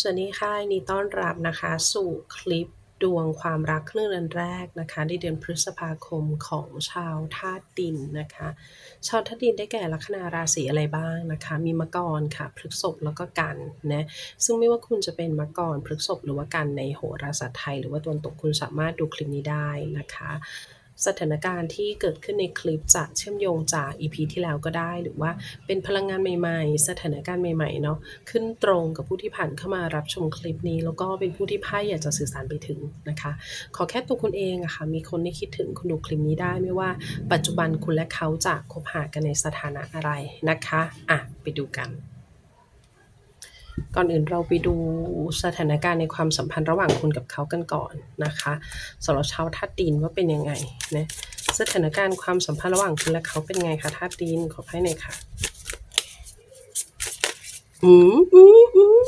สวัสดีค่ะยินดีต้อนรับนะคะ สู่คลิปดวงความรักครึ่งเดือนแรกนะคะ ในเดือนพฤษภาคมของชาวธาตุดินนะคะ ชาวธาตุดินได้แก่ลัคนาราศีอะไรบ้างนะคะ มีมะกรค่ะพฤกษภแล้วก็กันนะซึ่งไม่ว่าคุณจะเป็นมะกรพฤกษภหรือว่ากันในโหราศาสตร์ไทย หรือว่าตัวนตกคุณสามารถดูคลิปนี้ได้นะคะ สถานการณ์ที่เกิดขึ้นในคลิปจะเชื่อมโยงจาก EP ที่แล้วก็ได้ หรือว่าเป็นพลังงานใหม่ๆ สถานการณ์ใหม่ๆเนาะขึ้นตรงกับผู้ที่ผ่านเข้ามารับชมคลิปนี้ แล้วก็เป็นผู้ที่ไพ่อยากจะสื่อสารไปถึงนะคะ ขอแค่ตัวคุณเองอะค่ะมีคนที่คิดถึงคุณดูคลิปนี้ได้ไม่ว่า ปัจจุบันคุณและเขาจะคบหากันในสถานะอะไรนะคะอะไปดูกัน ก่อนอื่นเราไปดูสถานการณ์ในความสัมพันธ์ระหว่างคุณกับเขากันก่อนนะคะสำหรับชาวธาตุดินว่าเป็นยังไงนะสถานการณ์ความสัมพันธ์ระหว่างคุณและเขาเป็นไงคะธาตุดินขอให้หน่อยค่ะอืมอืมอืม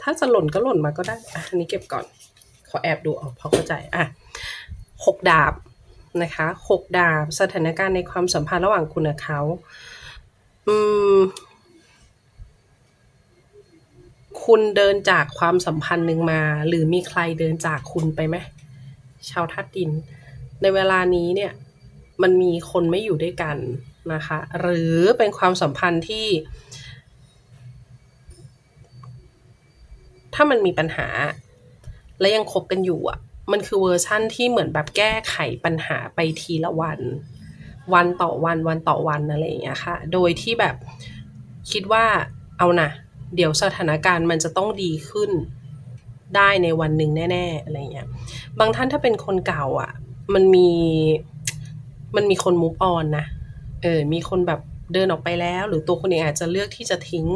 ถ้าจะหล่นก็หล่นมาก็ได้อะอันนี้เก็บก่อน ขอแอบดูออกเพราะเข้าใจอะหกดาบนะคะหกดาบสถานการณ์ในความสัมพันธ์ระหว่างคุณกับเขา อืม คุณเดินจากความสัมพันธ์หนึ่งมา หรือมีใครเดินจากคุณไปไหมชาวธาตุดิน ในเวลานี้เนี่ยมันมีคนไม่อยู่ด้วยกันนะคะ หรือเป็นความสัมพันธ์ที่ ถ้ามันมีปัญหา และยังคบกันอยู่อะ มันคือเวอร์ชั่นที่เหมือนแบบแก้ไขปัญหาไปทีละวัน วันต่อวันวันต่อวันอะไรอย่างเงี้ยค่ะ โดยที่แบบคิดว่าเอานะ เดี๋ยวสถานการณ์มันจะต้องดีขึ้นได้ในวันหนึ่งแน่ๆอะไรเงี้ย บางท่านถ้าเป็นคนเก่าอะ มันมีมันมีคนมุกออนนะ เออ มีคนแบบเดินออกไปแล้ว หรือตัวคนเองอาจจะเลือกที่จะทิ้ง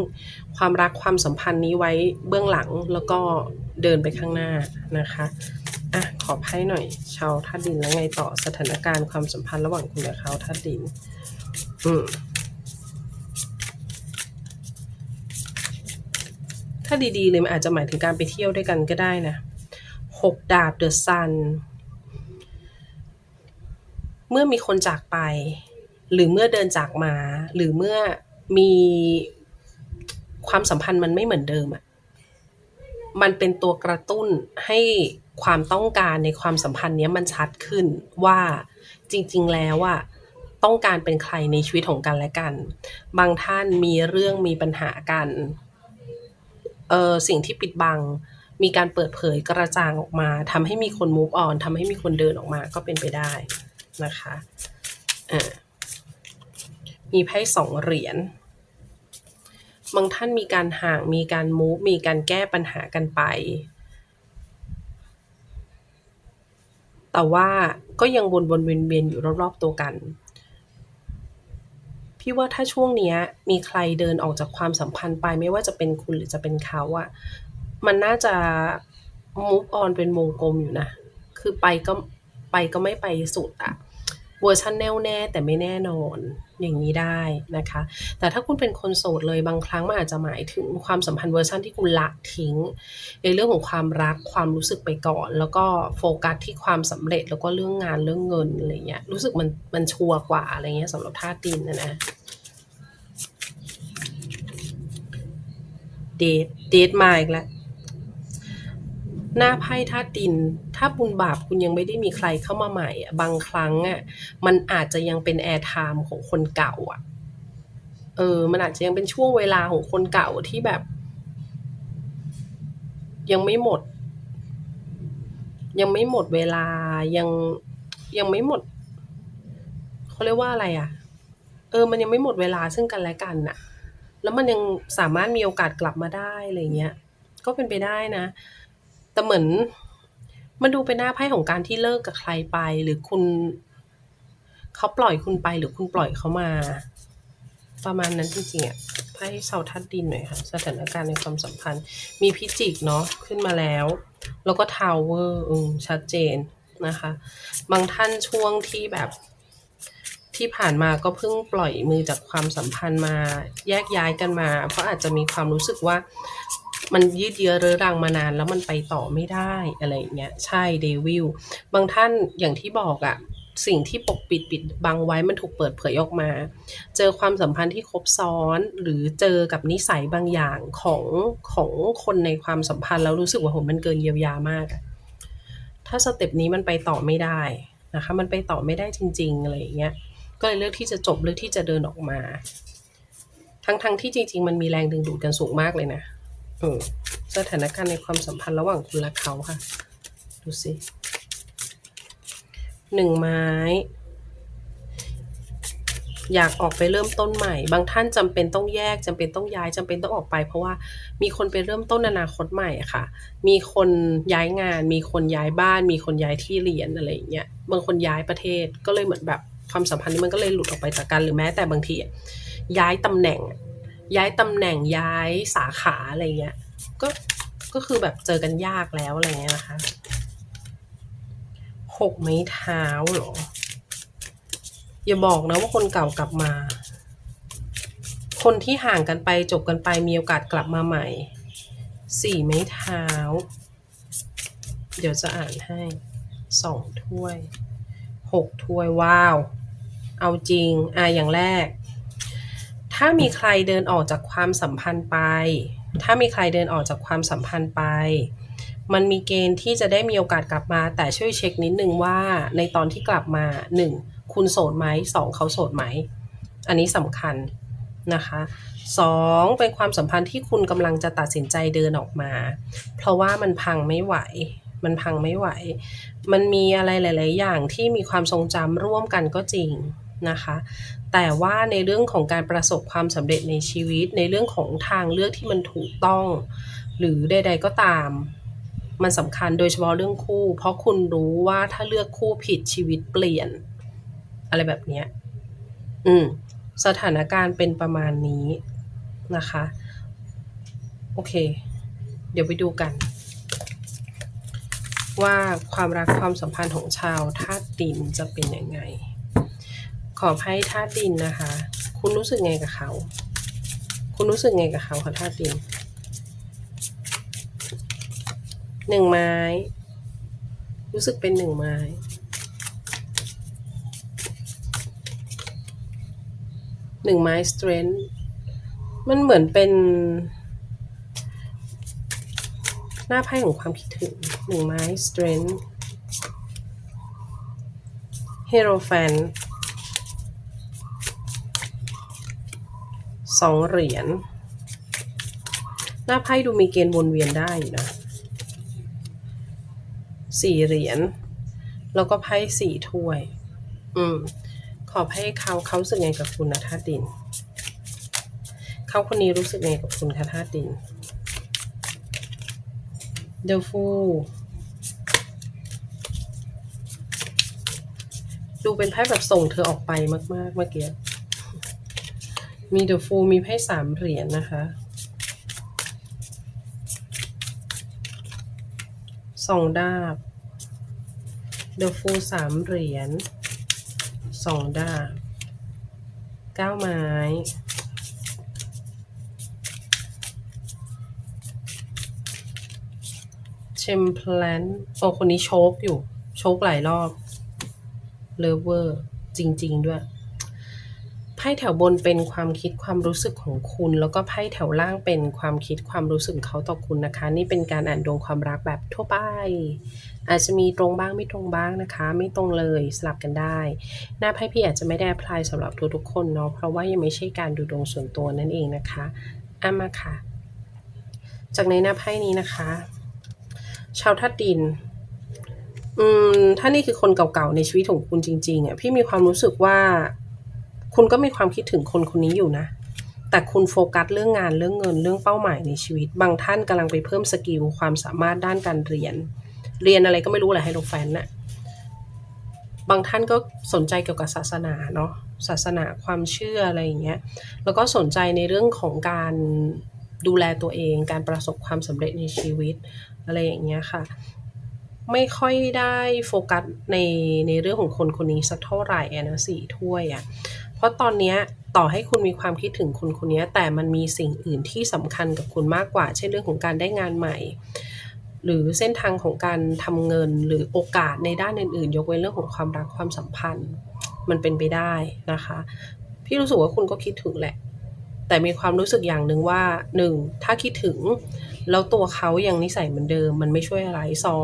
ความรักความสัมพันธ์นี้ไว้เบื้องหลังแล้วก็เดินไปข้างหน้านะคะอะขอไพ่หน่อย ชาวธาตุดินแล้วไงต่อสถานการณ์ความสัมพันธ์ระหว่างคุณกับเขาธาตุดิน อืม ถ้าดีๆเลยมันอาจจะหมายถึงการไปเที่ยวด้วยกันก็ได้นะหกดาบเดอะซันเมื่อมีคนจากไป หรือเมื่อเดินจากมา หรือเมื่อมีความสัมพันธ์มันไม่เหมือนเดิมอะมันเป็นตัวกระตุ้นให้ความต้องการในความสัมพันธ์นี้มันชัดขึ้นว่าจริง ๆ แล้วอะต้องการเป็นใครในชีวิตของกันและกัน บางท่านมีเรื่องมีปัญหากัน เออสิ่งที่ปิดบัง มีการเปิดเผยกระจ่างออกมาทำให้มีคน move on ทำให้มีคนเดินออกมาก็เป็นไปได้นะคะอ่ามีไพ่สองเหรียญบางท่านมีการห่างมีการ move มีการแก้ปัญหากันไป แต่ว่าก็ยังวนๆเวียนๆอยู่รอบๆตัวกัน พี่ว่าถ้าช่วงเนี้ย มีใครเดินออกจากความสัมพันธ์ไปไม่ว่าจะเป็นคุณหรือจะเป็นเขาอะมันน่าจะ move on เป็นวงกลมอยู่นะ คือไปก็ไปก็ไม่ไปสุดอะเวอร์ชันแน่วแน่แต่ไม่แน่นอน อย่างนี้ได้นะคะ แต่ถ้าคุณเป็นคนโสดเลยบางครั้งมันอาจจะหมายถึงความสัมพันธ์เวอร์ชันที่คุณละทิ้ง ในเรื่องของความรักความรู้สึกไปก่อน แล้วก็โฟกัสที่ความสำเร็จแล้วก็เรื่องงานเรื่องเงินอะไรเงี้ยรู้สึกมันมันชัวร์กว่าอะไรเงี้ยสำหรับธาตุดินนะนะเดทเดทมาอีกแล้ว หน้าไพ่ธาตุดิน ถ้าบุญบาปคุณยังไม่ได้มีใครเข้ามาใหม่บางครั้งอะมันอาจจะยังเป็นแอร์ไทม์ของคนเก่าอะเออ มันอาจจะยังเป็นช่วงเวลาของคนเก่าที่แบบ ยังไม่หมด ยังไม่หมดเวลายังยังไม่หมดเขาเรียกว่าอะไรอะ เออ มันยังไม่หมดเวลาซึ่งกันและกันน่ะ แล้วมันยังสามารถมีโอกาสกลับมาได้อะไรเงี้ย ก็เป็นไปได้นะ แต่เหมือนมันดูเป็นหน้าไพ่ของการที่เลิกกับใครไป หรือคุณเขาปล่อยคุณไปหรือคุณปล่อยเขามา ประมาณนั้นจริงๆอะไพ่เสาทัดดินหน่อยค่ะสถานการณ์ในความสัมพันธ์ มีพิจิกเนาะขึ้นมาแล้ว แล้วก็ทาวเวอร์อืมชัดเจนนะคะ บางท่านช่วงที่แบบที่ผ่านมาก็เพิ่งปล่อยมือจากความสัมพันธ์มาแยกย้ายกันมา เพราะอาจจะมีความรู้สึกว่า มันยืดเยื้อเรื้อรังมานานแล้วมันไปต่อไม่ได้อะไรเงี้ยใช่เดวิลบางท่านอย่างที่บอกอะสิ่งที่ปกปิดปิดบังไว้มันถูกเปิดเผยออกมา เจอความสัมพันธ์ที่ครบซ้อนหรือเจอกับนิสัยบางอย่างของของคนในความสัมพันธ์แล้วรู้สึกว่าโหมันเกินเยียวยามาก ถ้าสเต็ปนี้มันไปต่อไม่ได้นะคะ มันไปต่อไม่ได้จริงๆอะไรอย่างเงี้ย ก็เลยเลือกที่จะจบเลือกที่จะเดินออกมา ทั้งๆที่จริง ๆ มันมีแรงดึงดูดกันสูงมากเลยนะ สถานการณ์ในความสัมพันธ์ระหว่างคุณและเขาค่ะ ดูสิหนึ่งไม้อยากออกไปเริ่มต้นใหม่ บางท่านจำเป็นต้องแยกจำเป็นต้องย้ายจำเป็นต้องออกไป เพราะว่ามีคนไปเริ่มต้นอนาคตใหม่ค่ะ มีคนย้ายงาน มีคนย้ายบ้าน มีคนย้ายที่เรียนอะไรอย่างเงี้ย บางคนย้ายประเทศก็เลยเหมือนแบบความสัมพันธ์นี้มันก็เลยหลุดออกไปจากกันหรือแม้แต่บางทีย้ายตำแหน่ง ย้ายตำแหน่งย้ายสาขาอะไรเงี้ย ก็ก็คือแบบเจอกันยากแล้วอะไรเงี้ยนะคะหกไม้เท้าเหรอ อย่าบอกนะว่าคนเก่ากลับมา คนที่ห่างกันไปจบกันไปมีโอกาสกลับมาใหม่สี่ไม้เท้า เดี๋ยวจะอ่านให้สองถ้วยหกถ้วยว้าว เอาจริงอะอย่างแรก ถ้ามีใครเดินออกจากความสัมพันธ์ไป ถ้ามีใครเดินออกจากความสัมพันธ์ไป มันมีเกณฑ์ที่จะได้มีโอกาสกลับมา แต่ช่วยเช็คนิดนึงว่าในตอนที่กลับมา 1. คุณโสดไหม 2. เขาโสดไหม อันนี้สำคัญนะคะ 2. เป็นความสัมพันธ์ที่คุณกำลังจะตัดสินใจเดินออกมา เพราะว่ามันพังไม่ไหวมันพังไม่ไหว มันมีอะไรหลาย ๆ อย่างที่มีความทรงจำร่วมกันก็จริง นะคะ แต่ว่าในเรื่องของการประสบความสำเร็จในชีวิต ในเรื่องของทางเลือกที่มันถูกต้อง หรือใด ๆ ก็ตาม มันสำคัญโดยเฉพาะเรื่องคู่ เพราะคุณรู้ว่าถ้าเลือกคู่ผิดชีวิตเปลี่ยน อะไรแบบเนี้ยอืมสถานการณ์เป็นประมาณนี้นะคะ โอเค เดี๋ยวไปดูกัน ว่าความรักความสัมพันธ์ของชาวธาตุดินจะเป็นยังไง ขอให้ธาตุดินนะคะ คุณรู้สึกไงกับเขา คุณรู้สึกไงกับเขาคะธาตุดินหนึ่งไม้ รู้สึกเป็นหนึ่งไม้หนึ่งไม้ strength มันเหมือนเป็น หน้าไพ่ของความคิดถึงหนึ่งไม้ strength hero fan สองเหรียญ หน้าไพ่ดูมีเกณฑ์วนเวียนได้อยู่นะสี่เหรียญ แล้วก็ไพ่สี่ถ้วย อืม ขอให้เขาเขารู้สึกไงกับคุณนะธาตุดิน เขาคนนี้รู้สึกไงกับคุณคะธาตุดิน เดลฟูดูเป็นไพ่แบบส่งเธอออกไปมาก ๆ เมื่อกี้ มีเดอะฟูมีไพ่สามเหรียญนะคะสองดาบเดอะฟูสามเหรียญสองดาบเก้าไม้เชมเพลนโอ้คนนี้โชกอยู่ โชกหลายรอบเลเวอร์ จริง ๆ ด้วย ไพ่แถวบนเป็นความคิดความรู้สึกของคุณ แล้วก็ไพ่แถวล่างเป็นความคิดความรู้สึกเขาต่อคุณนะคะ นี่เป็นการอ่านดวงความรักแบบทั่วไป อาจจะมีตรงบ้างไม่ตรงบ้างนะคะ ไม่ตรงเลยสลับกันได้ หน้าไพ่พี่อาจจะไม่ได้ apply สำหรับทุกๆคนเนาะเพราะว่ายังไม่ใช่การดูดวงส่วนตัวนั่นเองนะคะอะมาค่ะ จากในหน้าไพ่นี้นะคะ ชาวธาตุดินอืมถ้านี่คือคนเก่าๆในชีวิตของคุณจริงๆอะพี่มีความรู้สึกว่า คุณก็มีความคิดถึงคนคนนี้อยู่นะ แต่คุณโฟกัสเรื่องงานเรื่องเงินเรื่องเป้าหมายในชีวิต บางท่านกำลังไปเพิ่มสกิลความสามารถด้านการเรียน เรียนอะไรก็ไม่รู้แหละให้ลูกแฟนน่ะบางท่านก็สนใจเกี่ยวกับศาสนาเนาะศาสนาความเชื่ออะไรอย่างเงี้ยแล้วก็สนใจในเรื่องของการดูแลตัวเอง การประสบความสำเร็จในชีวิตอะไรอย่างเงี้ยค่ะ ไม่ค่อยได้โฟกัสในในเรื่องของคนคนนี้สักเท่าไหร่อะนะสี่ถ้วยอะ เพราะตอนนี้ต่อให้คุณมีความคิดถึงคนคนนี้แต่มันมีสิ่งอื่นที่สำคัญกับคุณมากกว่า เช่นเรื่องของการได้งานใหม่ หรือเส้นทางของการทำเงินหรือโอกาสในด้านอื่นๆ ยกเว้นเรื่องของความรักความสัมพันธ์ มันเป็นไปได้นะคะ พี่รู้สึกว่าคุณก็คิดถึงแหละ แต่มีความรู้สึกอย่างหนึ่งว่า 1 ถ้าคิดถึงแล้วตัวเขายังนิสัยเหมือนเดิม มันไม่ช่วยอะไร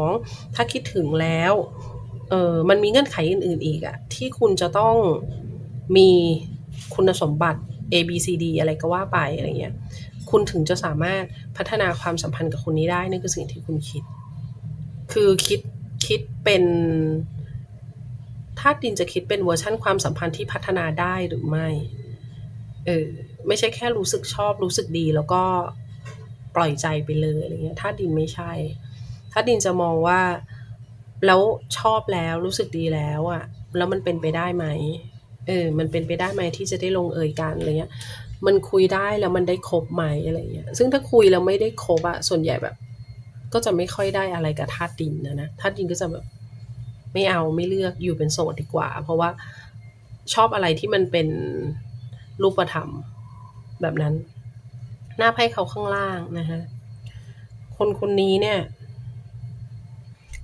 2 ถ้าคิดถึงแล้วเออมันมีเงื่อนไขอื่นๆอีกอะที่คุณจะต้อง มีคุณสมบัติ A B C D อะไรก็ว่าไปอะไรเงี้ย คุณถึงจะสามารถพัฒนาความสัมพันธ์กับคนนี้ได้นั่นคือสิ่งที่คุณคิด คือคิดคิดเป็นธาตุดินจะคิดเป็นเวอร์ชันความสัมพันธ์ที่พัฒนาได้หรือไม่ เออไม่ใช่แค่รู้สึกชอบรู้สึกดีแล้วก็ปล่อยใจไปเลยอะไรเงี้ยธาตุดินไม่ใช่ธาตุดินจะมองว่า แล้วชอบแล้วรู้สึกดีแล้วอะแล้วมันเป็นไปได้ไหม เออ มันเป็นไปได้ไหมที่จะได้ลงเอยกันอะไรเงี้ย มันคุยได้แล้วมันได้คบไหมอะไรเงี้ย ซึ่งถ้าคุยแล้วไม่ได้คบอะส่วนใหญ่แบบ ก็จะไม่ค่อยได้อะไรกับธาตุดินอะนะธาตุดินก็จะแบบไม่เอาไม่เลือกอยู่เป็นโสดดีกว่า เพราะว่าชอบอะไรที่มันเป็นรูปธรรมแบบนั้น หน้าไพ่เขาข้างล่างนะคะคนคนนี้เนี่ย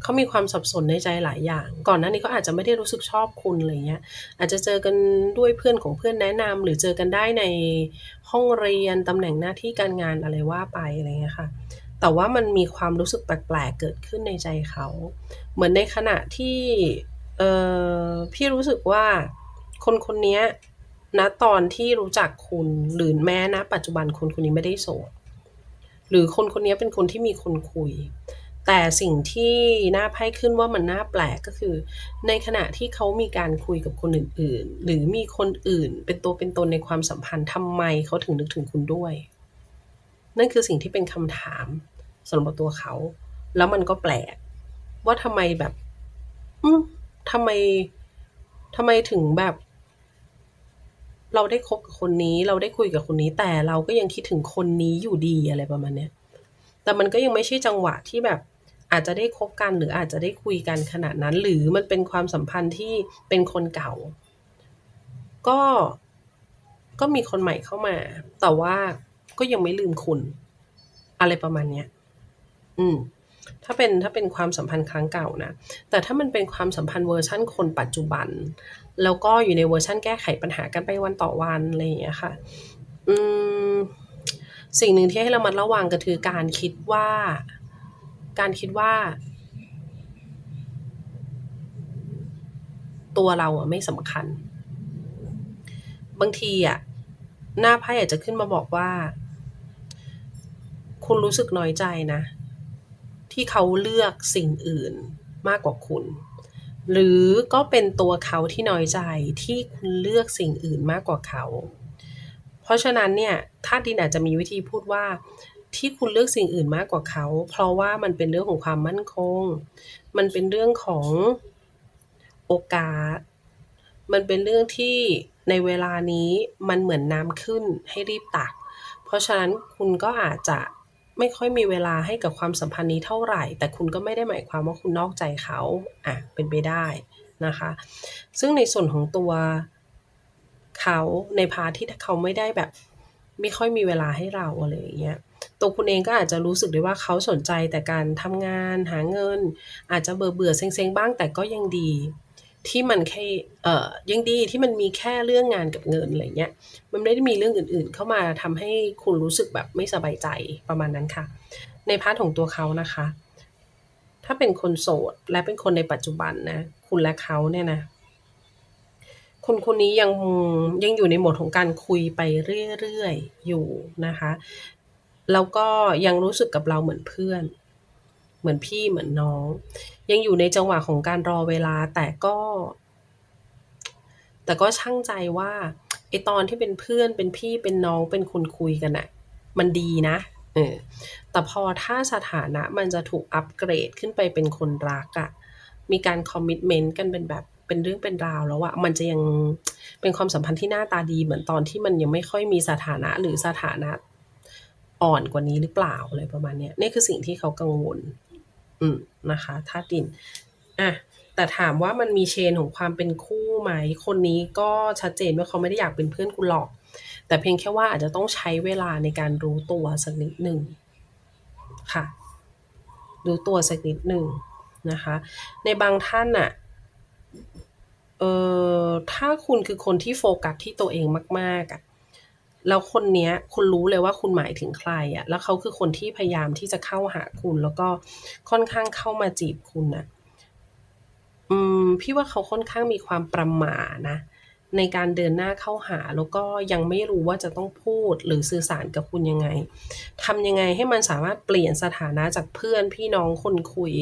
เขามีความสับสนในใจหลายอย่าง ก่อนหน้านี้เขาอาจจะไม่ได้รู้สึกชอบคุณอะไรเงี้ย อาจจะเจอกันด้วยเพื่อนของเพื่อนแนะนำหรือเจอกันได้ในห้องเรียนตำแหน่งหน้าที่การงานอะไรว่าไปอะไรเงี้ยค่ะ แต่ว่ามันมีความรู้สึกแปลกๆเกิดขึ้นในใจเขา เหมือนในขณะที่เอ่อพี่รู้สึกว่าคนคนนี้ยณตอนที่รู้จักคุณหรือแม้ณปัจจุบันคนคนนี้ไม่ได้โสดหรือคนคนนี้เป็นคนที่มีคนคุย แต่สิ่งที่น้าไพ่ขึ้นว่ามันน่าแปลกก็คือ ในขณะที่เขามีการคุยกับคนอื่น ๆ หรือมีคนอื่นเป็นตัวเป็นตนในความสัมพันธ์ทำไมเขาถึงนึกถึงคุณด้วย นั่นคือสิ่งที่เป็นคำถามสำหรับตัวเขา แล้วมันก็แปลก ว่าทำไมแบบอืมทำไมทำไมถึงแบบ เราได้คบกับคนนี้ เราได้คุยกับคนนี้ แต่เราก็ยังคิดถึงคนนี้อยู่ดีอะไรประมาณเนี้ยแต่มันก็ยังไม่ใช่จังหวะที่แบบ อาจจะได้คบกันหรืออาจจะได้คุยกันขนาดนั้น หรือมันเป็นความสัมพันธ์ที่เป็นคนเก่า ก็ก็มีคนใหม่เข้ามา แต่ว่าก็ยังไม่ลืมคุณ อะไรประมาณเนี้ย อืม ถ้าเป็นถ้าเป็นความสัมพันธ์ครั้งเก่านะ แต่ถ้ามันเป็นความสัมพันธ์เวอร์ชันคนปัจจุบัน แล้วก็อยู่ในเวอร์ชันแก้ไขปัญหากันไปวันต่อวันอะไรอย่างเงี้ยค่ะ อืม สิ่งหนึ่งที่ให้เระมัดระวังก็คือการคิดว่า การคิดว่า ตัวเราอะไม่สำคัญ บางทีอะหน้าไพ่อาจจะขึ้นมาบอกว่า คุณรู้สึกน้อยใจนะ ที่เขาเลือกสิ่งอื่นมากกว่าคุณ หรือก็เป็นตัวเขาที่น้อยใจที่คุณเลือกสิ่งอื่นมากกว่าเขา เพราะฉะนั้นเนี่ยธาตุดินอาจจะมีวิธีพูดว่า ที่คุณเลือกสิ่งอื่นมากกว่าเขา เพราะว่ามันเป็นเรื่องของความมั่นคง มันเป็นเรื่องของโอกาส มันเป็นเรื่องที่ในเวลานี้มันเหมือนน้ำขึ้นให้รีบตัก เพราะฉะนั้นคุณก็อาจจะไม่ค่อยมีเวลาให้กับความสัมพันธ์นี้เท่าไหร่ แต่คุณก็ไม่ได้หมายความว่าคุณนอกใจเขาอะเป็นไปได้นะคะ ซึ่งในส่วนของตัวเขาในพาที่เขาไม่ได้แบบ ไม่ค่อยมีเวลาให้เราอะไรอย่างเงี้ยตัวคุณเองก็อาจจะรู้สึกได้ว่าเขาสนใจแต่การทำงานหาเงิน อาจจะเบื่อๆเซ็งๆบ้างแต่ก็ยังดี ที่มันแค่เอ่อยังดีที่มันมีแค่เรื่องงานกับเงินอะไรเงี้ยมันไม่ได้มีเรื่องอื่นๆ เข้ามาทำให้คุณรู้สึกแบบไม่สบายใจประมาณนั้นค่ะ ในพาร์ตของตัวเขานะคะ ถ้าเป็นคนโสดและเป็นคนในปัจจุบันนะ คุณและเขาเนี่ยนะ คนคนนี้ยังยังอยู่ในโหมดของการคุยไปเรื่อยๆอยู่นะคะ แล้วก็ยังรู้สึกกับเราเหมือนเพื่อน เหมือนพี่เหมือนน้อง ยังอยู่ในจังหวะของการรอเวลาแต่ก็ แต่ก็ชั่งใจว่าไอตอนที่เป็นเพื่อนเป็นพี่เป็นน้องเป็นคนคุยกันน่ะมันดีนะเออแต่พอถ้าสถานะมันจะถูกอัปเกรดขึ้นไปเป็นคนรักอะมีการ commitment กันเป็นแบบ เป็นเรื่องเป็นราวแล้วอะมันจะยังเป็นความสัมพันธ์ที่หน้าตาดีเหมือนตอนที่มันยังไม่ค่อยมีสถานะหรือสถานะอ่อนกว่านี้หรือเปล่าอะไรประมาณเนี้ยนี่คือสิ่งที่เขากังวล อืมนะคะธาตุดินอะแต่ถามว่ามันมีเชนของความเป็นคู่ไหม คนนี้ก็ชัดเจนว่าเขาไม่ได้อยากเป็นเพื่อนคุณหรอก แต่เพียงแค่ว่าอาจจะต้องใช้เวลาในการรู้ตัวสักนิดหนึ่งค่ะ รู้ตัวสักนิดหนึ่งนะคะ ในบางท่านน่ะ เอ่อถ้าคุณคือคนที่โฟกัสที่ตัวเองมาก ๆอะแล้วคนเนี้ยคุณรู้เลยว่าคุณหมายถึงใครอะแล้วเขาคือคนที่พยายามที่จะเข้าหาคุณ แล้วก็ค่อนข้างเข้ามาจีบคุณน่ะ อืม พี่ว่าเขาค่อนข้างมีความประหม่านะ ในการเดินหน้าเข้าหา แล้วก็ยังไม่รู้ว่าจะต้องพูดหรือสื่อสารกับคุณยังไงทำยังไงให้มันสามารถเปลี่ยนสถานะจากเพื่อนพี่น้องคนคุย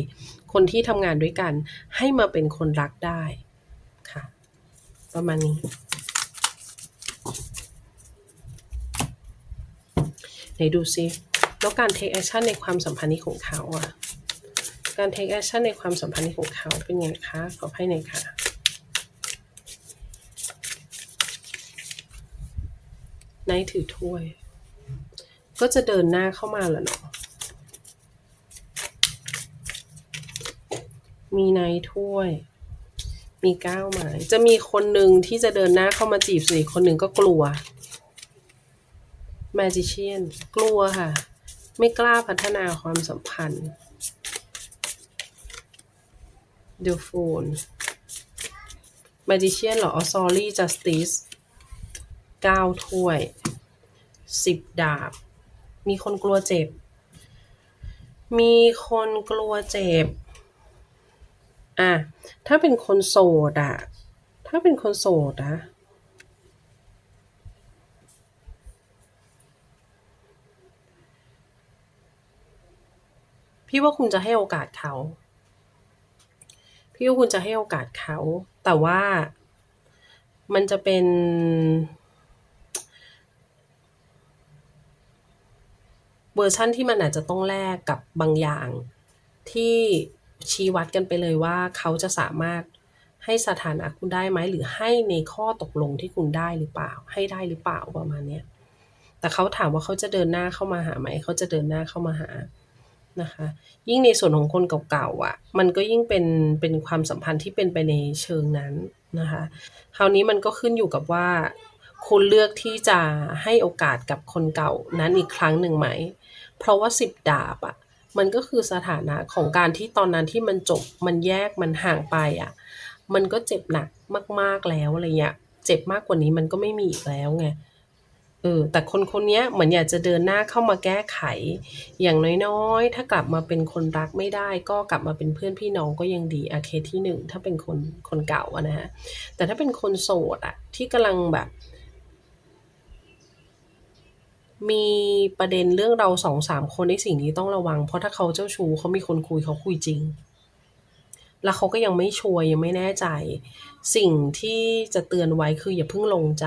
คนที่ทำงานด้วยกัน ให้มาเป็นคนรักได้ ประมาณนี้ ไหนดูซิ แล้วการ take action ในความสัมพันธ์นี้ของเขาอะการ take action ในความสัมพันธ์นี้ของเขาเป็นไงคะ ขอไพ่หน่อยค่ะไนท์ถือถ้วย ก็จะเดินหน้าเข้ามาแหละเนาะมีไนท์ถ้วย มีเก้าไม้จะมีคนหนึ่งที่จะเดินหน้าเข้ามาจีบส่วนอีกคนหนึ่งก็กลัว Magician กลัวค่ะ ไม่กล้าพัฒนาความสัมพันธ์ The Fool Magician เหรอออ Sorry Justice เก้าถ้วยสิบดาบ มีคนกลัวเจ็บ มีคนกลัวเจ็บ อะถ้าเป็นคนโสดอะถ้าเป็นคนโสดนะพี่ว่าคุณจะให้โอกาสเขา พี่ว่าคุณจะให้โอกาสเขา แต่ว่ามันจะเป็น เวอร์ชันที่มันอาจจะต้องแลกกับบางอย่างที่ ชี้วัดกันไปเลยว่าเขาจะสามารถให้สถานะคุณได้ไหมหรือให้ในข้อตกลงที่คุณได้หรือเปล่า ให้ได้หรือเปล่าประมาณเนี้ยแต่เขาถามว่าเขาจะเดินหน้าเข้ามาหาไหมเขาจะเดินหน้าเข้ามาหานะคะ ยิ่งในส่วนของคนเก่าๆอะมันก็ยิ่งเป็นเป็นความสัมพันธ์ที่เป็นไปในเชิงนั้นนะคะ คราวนี้มันก็ขึ้นอยู่กับว่า คุณเลือกที่จะให้โอกาสกับคนเก่านั้นอีกครั้งหนึ่งไหม เพราะว่าสิบดาบอะ มันก็คือสถานะของการที่ตอนนั้นที่มันจบมันแยกมันห่างไปอะมันก็เจ็บหนักมาก ๆแล้วอะไรเงี้ยเจ็บมากกว่านี้มันก็ไม่มีอีกแล้วไงเออแต่คนคนเนี้ยเหมือนอยากจะเดินหน้าเข้ามาแก้ไข อย่างน้อยๆ ถ้ากลับมาเป็นคนรักไม่ได้ ก็กลับมาเป็นเพื่อนพี่น้องก็ยังดีอะเคสที่1ถ้าเป็นคนคนเก่าอะนะคะแต่ถ้าเป็นคนโสดอะที่กำลังแบบ มีประเด็นเรื่องเรา2-3คนไอ้สิ่งนี้ต้องระวัง เพราะถ้าเขาเจ้าชู้เขามีคนคุยเขาคุยจริง แล้วเขาก็ยังไม่ชัวร์ยังไม่แน่ใจ สิ่งที่จะเตือนไว้คืออย่าเพิ่งลงใจ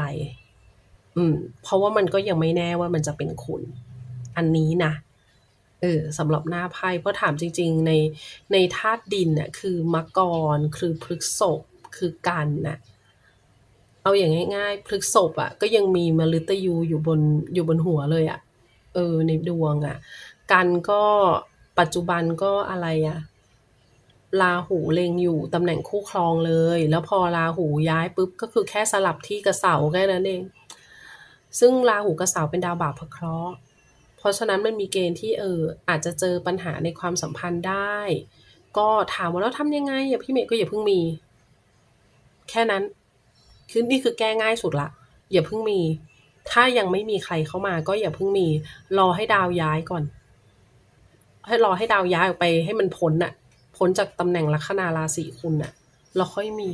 อืม เพราะว่ามันก็ยังไม่แน่ว่ามันจะเป็นคุณ อันนี้นะเออสำหรับหน้าไพ่เพราะถามจริง ๆ ในในธาตุดินน่ะคือมังกรคือพฤษภคือกันน่ะ เอาอย่างง่ายๆพฤษภอะก็ยังมีมฤตยูอยู่บนอยู่บนหัวเลยอะเออ ในดวงอะกันก็ปัจจุบันก็อะไรอะราหูเล็งอยู่ตำแหน่งคู่ครองเลย แล้วพอราหูย้ายปุ๊บก็คือแค่สลับที่กับเสาร์แค่นั้นเอง ซึ่งราหูกับเสาร์เป็นดาวบาปพระเคราะห์เพราะฉะนั้นมันมีเกณฑ์ที่เอออาจจะเจอปัญหาในความสัมพันธ์ได้ ก็ถามว่าแล้วทำยังไงอะพี่เมย์ก็อย่าเพิ่งมี แค่นั้น คือนี่คือแก้ง่ายสุดล้วอย่าเพิ่งมี ถ้ายังไม่มีใครเข้ามาก็อย่าเพิ่งมี รอให้ดาวย้ายก่อน ให้รอให้ดาวย้ายออกไปให้มันพ้นน่ะ พ้นจากตำแหน่งลัคนาราศีคุณน่ะแล้วค่อยมี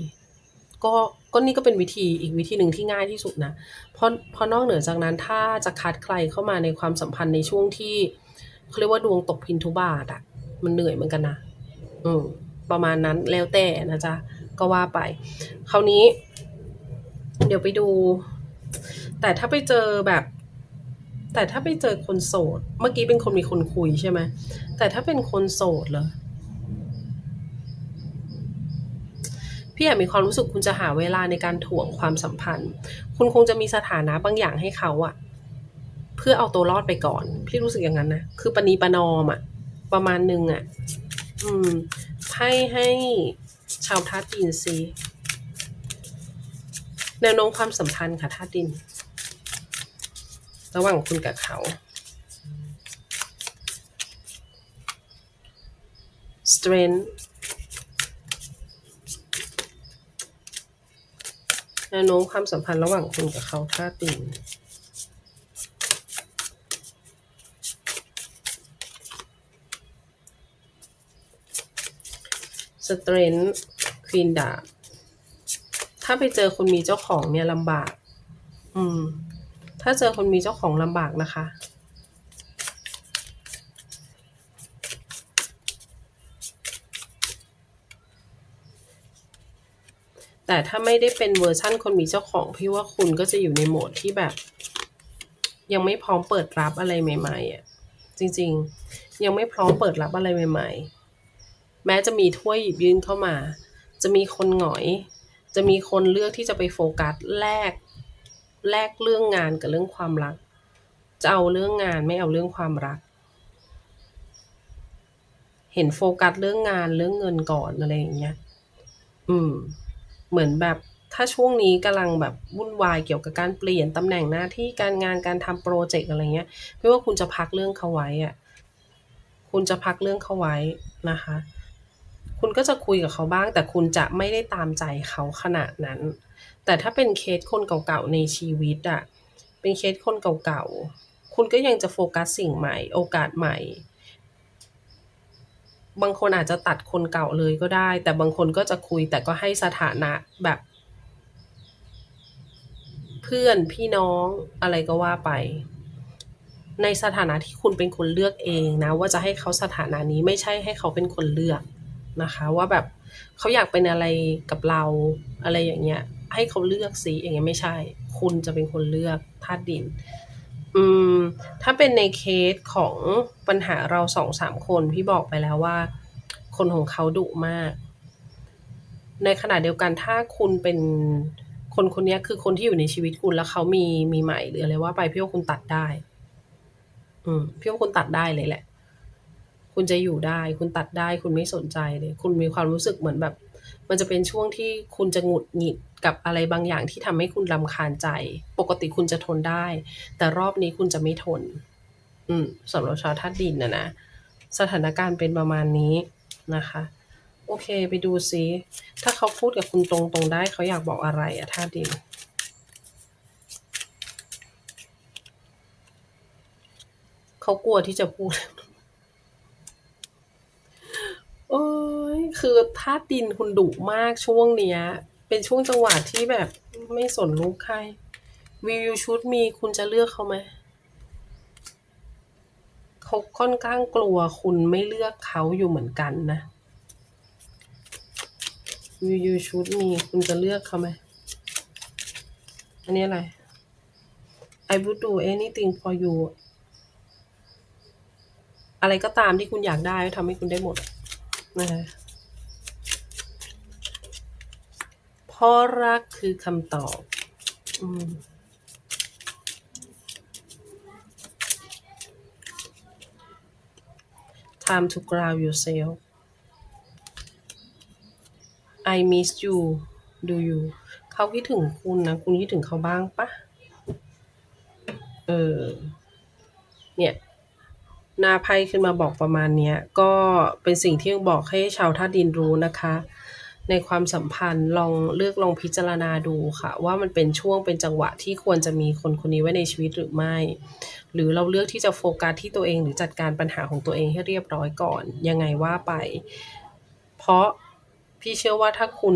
ก็ก็นี่ก็เป็นวิธีอีกวิธีหนึ่งที่ง่ายที่สุดนะ เพราะเพราะนอกเหนือจากนั้นถ้าจะคัดใครเข้ามาในความสัมพันธ์ในช่วงที่เขาเรียกว่าดวงตกพินทุบาทอะมันเหนื่อยเหมือนกันนะอืมประมาณนั้นแล้วแต่นะจ๊ะก็ว่าไป คราวนี้ เดี๋ยวไปดู แต่ถ้าไปเจอแบบ แต่ถ้าไปเจอคนโสด เมื่อกี้เป็นคนมีคนคุยใช่ไหมแต่ถ้าเป็นคนโสดเหรอพี่อะมีความรู้สึกคุณจะหาเวลาในการถ่วงความสัมพันธ์ คุณคงจะมีสถานะบางอย่างให้เขาอะเพื่อเอาตัวรอดไปก่อน พี่รู้สึกอย่างนั้นนะ คือประนีปนอมอะประมาณหนึ่งอะอืมไพ่ให้ชาวธาตุดินซิ แนวโน้มความสัมพันธ์ค่ะธาตุดิน ระหว่างคุณกับเขา strength แนวโน้มความสัมพันธ์ระหว่างคุณกับเขาธาตุดิน strength queen ดาบ ถ้าไปเจอคนมีเจ้าของเนี่ยลำบาก อืม ถ้าเจอคนมีเจ้าของลำบากนะคะ แต่ถ้าไม่ได้เป็นเวอร์ชั่นคนมีเจ้าของพี่ว่าคุณก็จะอยู่ในโหมดที่แบบ ยังไม่พร้อมเปิดรับอะไรใหม่ๆอะ จริง ๆ ยังไม่พร้อมเปิดรับอะไรใหม่ ๆ แม้จะมีถ้วยหยิบยื่นเข้ามา จะมีคนหงอย จะมีคนเลือกที่จะไปโฟกัสแลกแลกเรื่องงานกับเรื่องความรัก จะเอาเรื่องงานไม่เอาเรื่องความรัก เห็นโฟกัสเรื่องงานเรื่องเงินก่อนอะไรอย่างเงี้ย อืม เหมือนแบบถ้าช่วงนี้กำลังแบบวุ่นวายเกี่ยวกับการเปลี่ยนตำแหน่งหน้าที่การงานการทำโปรเจกต์อะไรเงี้ยพี่ว่าคุณจะพักเรื่องเขาไว้อะคุณจะพักเรื่องเขาไว้นะคะ คุณก็จะคุยกับเขาบ้าง แต่คุณจะไม่ได้ตามใจเขาขนาดนั้น แต่ถ้าเป็นเคสคนเก่าๆในชีวิตอะเป็นเคสคนเก่าๆคุณก็ยังจะโฟกัสสิ่งใหม่ โอกาสใหม่ บางคนอาจจะตัดคนเก่าเลยก็ได้ แต่บางคนก็จะคุยแต่ก็ให้สถานะแบบ เพื่อนพี่น้องอะไรก็ว่าไปในสถานะที่คุณเป็นคนเลือกเองนะ ว่าจะให้เขาสถานะนี้ไม่ใช่ให้เขาเป็นคนเลือก นะคะ ว่าแบบเขาอยากเป็นอะไรกับเราอะไรอย่างเงี้ย ให้เขาเลือกสิอย่างเงี้ยไม่ใช่ คุณจะเป็นคนเลือกธาตุดิน อืม ถ้าเป็นในเคสของปัญหาเราสองสามคนพี่บอกไปแล้วว่า คนของเขาดุมาก ในขณะเดียวกันถ้าคุณเป็นคนคนนี้คือคนที่อยู่ในชีวิตคุณแล้วเขามีมีใหม่หรืออะไรว่าไปพี่ว่าคุณตัดได้ อืมพี่ว่าคุณตัดได้เลยแหละ คุณจะอยู่ได้ คุณตัดได้ คุณไม่สนใจเลย คุณมีความรู้สึกเหมือนแบบ มันจะเป็นช่วงที่คุณจะหงุดหงิดกับอะไรบางอย่างที่ทำให้คุณรำคาญใจ ปกติคุณจะทนได้ แต่รอบนี้คุณจะไม่ทน อืมสำหรับชาวธาตุดินนะนะ สถานการณ์เป็นประมาณนี้นะคะ โอเค ไปดูซิถ้าเขาพูดกับคุณตรงๆได้ เขาอยากบอกอะไรอะธาตุดินเขากลัวที่จะพูด โอ้ยคือธาตุดินคุณดุมากช่วงเนี้ย เป็นช่วงจังหวะที่แบบไม่สนลูกใครวิวชุดมีคุณจะเลือกเขาไหมเขาค่อนข้างกลัวคุณไม่เลือกเขาอยู่เหมือนกันนะวิวชุดมีคุณจะเลือกเขาไหมอันนี้อะไร I would do anything for you อะไรก็ตามที่คุณอยากได้ทำให้คุณได้หมด นะคะเพราะรักคือคำตอบอืม time to ground yourself I miss you do you เขาคิดถึงคุณนะ คุณคิดถึงเขาบ้างปะ เออ เนี่ย หน้าไพ่ขึ้นมาบอกประมาณนี้ก็เป็นสิ่งที่บอกให้ชาวธาตุดินรู้นะคะ ในความสัมพันธ์ลองเลือกลองพิจารณาดูค่ะ ว่ามันเป็นช่วงเป็นจังหวะที่ควรจะมีคนคนนี้ไว้ในชีวิตหรือไม่ หรือเราเลือกที่จะโฟกัสที่ตัวเองหรือจัดการปัญหาของตัวเองให้เรียบร้อยก่อน ยังไงว่าไป เพราะพี่เชื่อว่าถ้าคุณ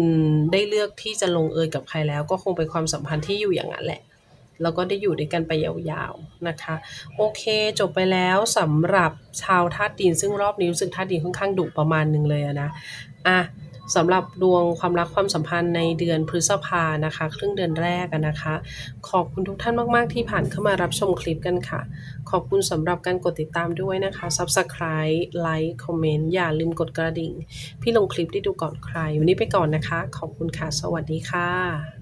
ได้เลือกที่จะลงเอยกับใครแล้ว ก็คงเป็นความสัมพันธ์ที่อยู่อย่างนั้นแหละ แล้วก็ได้อยู่ด้วยกันไปยาวๆนะคะ โอเคจบไปแล้วสำหรับชาวธาตุดินซึ่งรอบนี้รู้สึกธาตุดินค่อนข้างดุประมาณหนึ่งเลยนะอะสำหรับดวงความรักความสัมพันธ์ในเดือนพฤษภานะคะ ครึ่งเดือนแรกนะคะ ขอบคุณทุกท่านมาก ๆ ที่ผ่านเข้ามารับชมคลิปกันค่ะ ขอบคุณสำหรับการกดติดตามด้วยนะคะ Subscribe ไลค์คอมเมนต์อย่าลืมกดกระดิ่ง พี่ลงคลิปได้ดูก่อนใคร วันนี้ไปก่อนนะคะ ขอบคุณค่ะ สวัสดีค่ะ